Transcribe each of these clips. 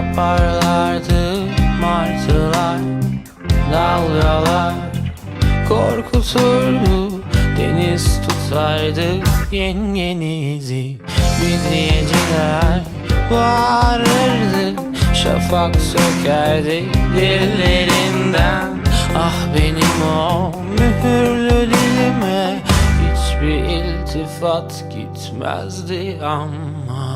yaparlardı martılar Dalgalar. Korkuturdu Deniz tutardı yengenizi Midyeciler bağırırdı Şafak sökerdi dillerinden. Ah benim o mühürlü dilime Hiçbir iltifat gitmezdi ama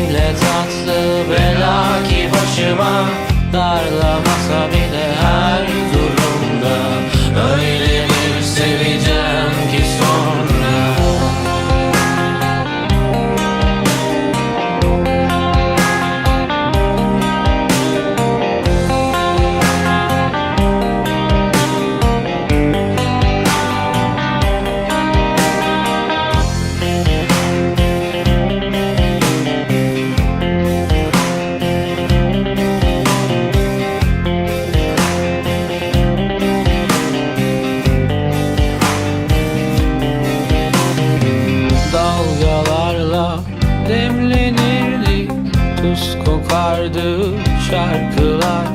Öyle Tuz kokardı şarkılar.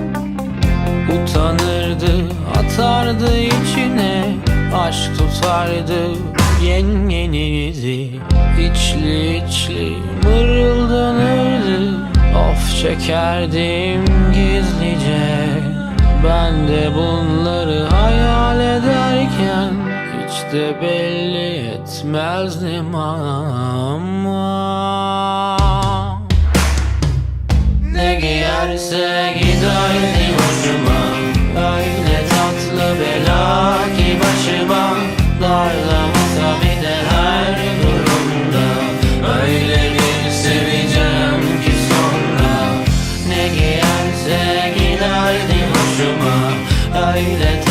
Utanırdı atardı içine Aşk tutardı yengenizi. İçli içli mırıldanırdı Of çekerdim gizlice. Ben de bunları hayal ederken hiç de belli etmezdim ama Terse giderdi hoşuma. Öyle tatlı bela ki başıma. Darlamasa bir de her durumda. Öyle bir seveceğim ki sonra. Ne giyerse giderdi hoşuma. Öyle